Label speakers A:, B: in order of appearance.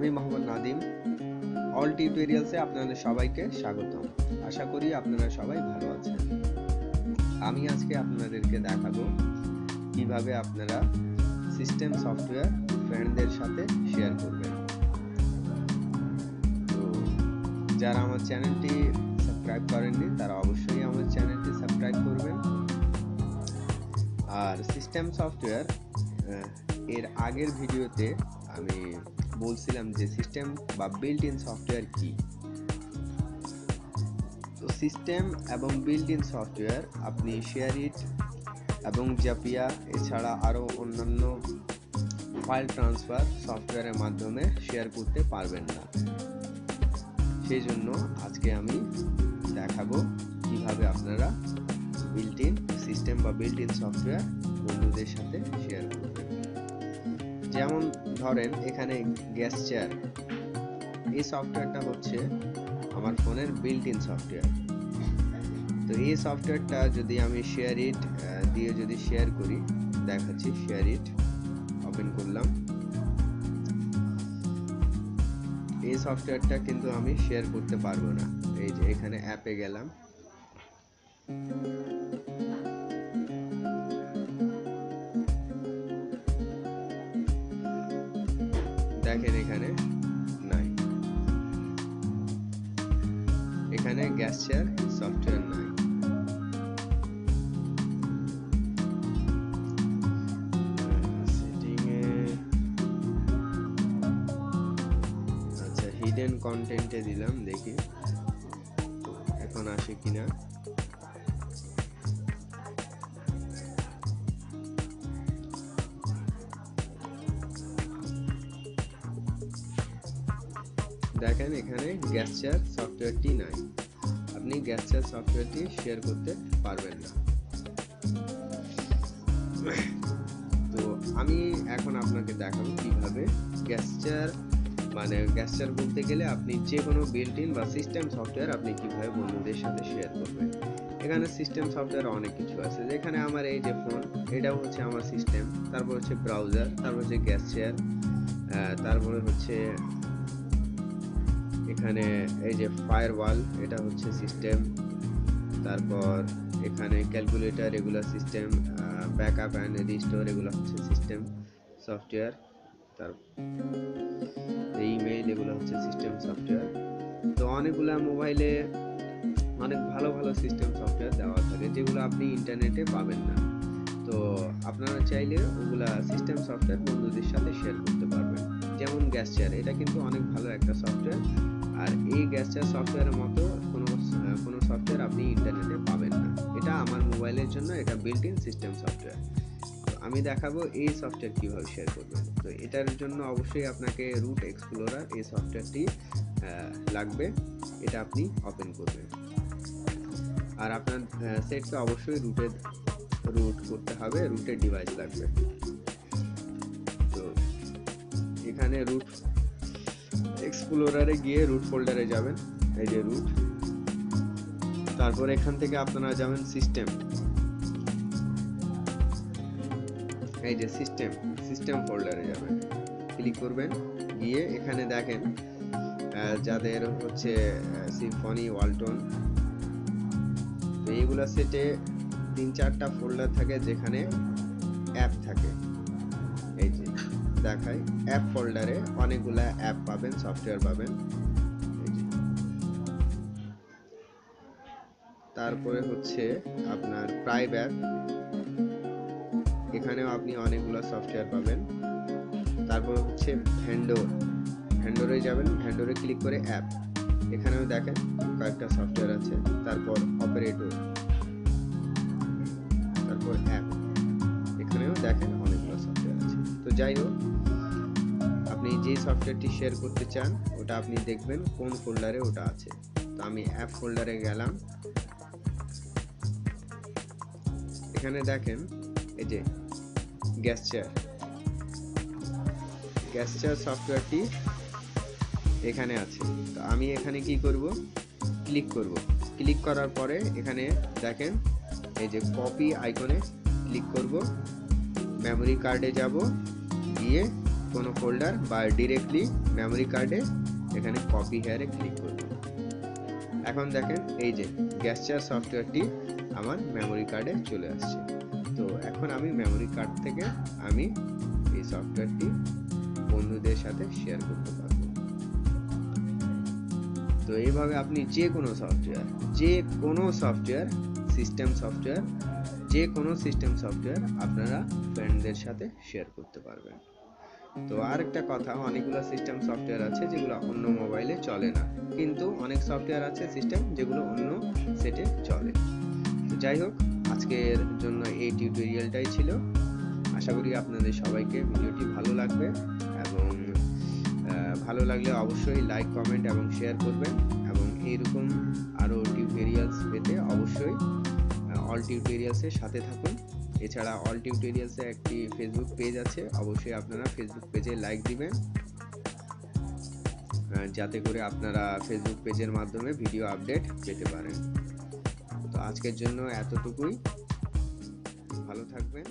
A: আমি মোহাম্মদ নাদিম। অল টিউটোরিয়ালসে আপনাদের সবাইকে স্বাগতম। আশা করি আপনারা সবাই ভালো আছেন। আমি আজকে আপনাদেরকে দেখাবো কীভাবে আপনারা সিস্টেম সফটওয়্যার ফ্রেন্ডদের সাথে শেয়ার করবেন। তো যারা আমার চ্যানেলটি সাবস্ক্রাইব করেননি, তারা অবশ্যই আমার চ্যানেলটি সাবস্ক্রাইব করবেন। আর সিস্টেম সফটওয়্যার এর আগের ভিডিওতে আমি বলছিলাম যে সিস্টেম বা বিল্ট ইন সফটওয়্যার কি? তো সিস্টেম এবং বিল্ট ইন সফটওয়্যার আপনি শেয়ার ইট এবং জাপিয়া এছাড়া আরও অন্যান্য ফাইল ট্রান্সফার সফটওয়্যারের মাধ্যমে শেয়ার করতে পারবেন না। সেই জন্য আজকে আমি দেখাবো কীভাবে আপনারা বিল্ট ইন সিস্টেম বা বিল্ট ইন সফটওয়্যার বন্ধুদের সাথে শেয়ার করবেন। যেমন ধরেন এখানে গ্যাস চেয়ার এই সফটওয়্যারটা হচ্ছে আমার ফোনের বিল্ট ইন সফটওয়্যার তো এই সফটওয়্যারটা যদি আমি শেয়ার ইট দিয়ে যদি শেয়ার করি, দেখাচ্ছি শেয়ার ইট ওপেন করলাম। এই সফটওয়্যারটা কিন্তু আমি শেয়ার করতে পারব না। এই যে এখানে অ্যাপে গেলাম। দেখেন এখানে, নাই। এখানে গ্যাস চেয়ার সফটওয়্যার নাই। আচ্ছা হিডেন কন্টেন্টে দিলাম, দেখি। এখন আসে কিনা। দেখেন এখানে গ্যাস চেয়ার সফটওয়্যারটি নাই। আপনি গ্যাস চেয়ার সফটওয়্যারটি শেয়ার করতে পারবেন না। তো আমি এখন আপনাকে দেখাবো কীভাবে গ্যাস চেয়ার মানে গ্যাস চেয়ার বলতে গেলে আপনি যে কোনো বিল্ট ইন বা সিস্টেম সফটওয়্যার আপনি কীভাবে বন্ধুদের সাথে শেয়ার করবেন। এখানে সিস্টেম সফটওয়্যার অনেক কিছু আছে। যেখানে আমার এই যে ফোন এটাও হচ্ছে আমার সিস্টেম তারপর হচ্ছে ব্রাউজার তারপর হচ্ছে গ্যাস চেয়ার তারপরে হচ্ছে এখানে এই যে ফায়ারওয়াল এটা হচ্ছে সিস্টেম তারপর এখানে ক্যালকুলেটর এগুলো সিস্টেম ব্যাকআপ অ্যান্ড রিস্টোর এগুলো হচ্ছে সিস্টেম সফটওয়্যার তার ইমেইল এগুলো হচ্ছে সিস্টেম সফটওয়্যার তো অনেকগুলো মোবাইলে অনেক ভালো ভালো সিস্টেম সফটওয়্যার দেওয়া থাকে, যেগুলো আপনি ইন্টারনেটে পাবেন না। তো আপনারা চাইলে ওগুলা সিস্টেম সফটওয়্যার বন্ধুদের সাথে শেয়ার করতে পারবেন। যেমন গ্যাস চেয়ার এটা কিন্তু অনেক ভালো একটা সফটওয়্যার আর এই গ্যাস চেয়ার সফটওয়্যারের মতো কোনো কোনো সফটওয়্যার আপনি ইন্টারনেটে পাবেন না। এটা আমার মোবাইলের জন্য এটা বিল্ট ইন সিস্টেম সফটওয়্যার তো আমি দেখাবো এই সফটওয়্যার কীভাবে শেয়ার করবেন। তো এটার জন্য অবশ্যই আপনাকে রুট এক্সপ্লোরার এই সফটওয়্যারটি লাগবে। এটা আপনি ওপেন করবেন। আর আপনার সেটকে অবশ্যই রুটের রুট করতে হবে। রুটের ডিভাইস লাগবে। এখানে রুট এক্সপ্লোরারে গিয়ে রুট ফোল্ডারে যাবেন। এই যে রুট তারপর এখান থেকে আপনারা যাবেন সিস্টেম এই যে সিস্টেম সিস্টেম ফোল্ডারে যাবেন। ক্লিক করবেন, গিয়ে এখানে দেখেন যাদের হচ্ছে সিম্ফনি ওয়ালটন এইগুলা সেটে তিন চারটা ফোল্ডার থাকে যেখানে অ্যাপ থাকে। দেখায় অ্যাপ ফোল্ডারে অনেকগুলা অ্যাপ পাবেন সফটওয়্যার পাবেন। তারপরে হচ্ছে আপনার প্রাইভ অ্যাপ এখানেও আপনি অনেকগুলো সফটওয়্যার পাবেন। তারপর হচ্ছে ভ্যান্ডোর ভ্যান্ডোরে যাবেন ভ্যান্ডোরে ক্লিক করে অ্যাপ এখানেও দেখেন কয়েকটা সফটওয়্যার আছে। তারপর অপারেটর তারপর অ্যাপ এখানেও দেখেন অনেকগুলো সফটওয়্যার আছে। তো যাই হোক আপনি যে সফটওয়্যারটি শেয়ার করতে চান, ওটা আপনি দেখবেন কোন ফোল্ডারে ওটা আছে। তো আমি অ্যাপ ফোল্ডারে গেলাম। এখানে দেখেন, এই যে গ্যাস চেয়ার গ্যাস চেয়ার সফটওয়্যারটি এখানে আছে। তো আমি এখানে কি করব? ক্লিক করব। ক্লিক করার পরে এখানে দেখেন, এই যে কপি আইকনে ক্লিক করব। মেমোরি কার্ডে যাব। গিয়ে কোনো ফোল্ডার বা ডিরেক্টলি মেমোরি কার্ডে এখানে কপি হেয়ারে ক্লিক করবেন এখন দেখেন এই যে গ্যাসচার সফটওয়্যারটি আমার মেমোরি কার্ডে চলে আসছে। তো এখন আমি মেমোরি কার্ড থেকে আমি এই সফটওয়্যারটি বন্ধুদের সাথে শেয়ার করতে পারব। তো এইভাবে আপনি যে কোনো সফটওয়্যার যে কোনো সফটওয়্যার সিস্টেম সফটওয়্যার যে কোনো সিস্টেম সফটওয়্যার আপনারা ফ্রেন্ডদের সাথে শেয়ার করতে পারবেন। তো আর একটা কথা, অনেকগুলো সিস্টেম সফটওয়্যার আছে যেগুলো অন্য মোবাইলে চলে না। কিন্তু অনেক সফটওয়্যার আছে সিস্টেম যেগুলো অন্য সেটে চলে। তো যাই হোক, আজকের জন্য এই টিউটোরিয়ালটাই ছিল। আশা করি আপনাদের সবাইকে ভিডিওটি ভালো লাগবে এবং ভালো লাগলে অবশ্যই লাইক কমেন্ট এবং শেয়ার করবেন এবং এইরকম আরও টিউটোরিয়ালস পেতে অবশ্যই অল টিউটোরিয়ালসের সাথে থাকুন। এছাড়া অল টিউটোরিয়ালসে একটি ফেসবুক পেজ আছে, অবশ্যই আপনারা ফেসবুক পেজে লাইক দিবেন। যাতে করে আপনারা ফেসবুক পেজের মাধ্যমে ভিডিও আপডেট পেতে পারেন। তো আজকের জন্য এতটুকুই। ভালো থাকবেন।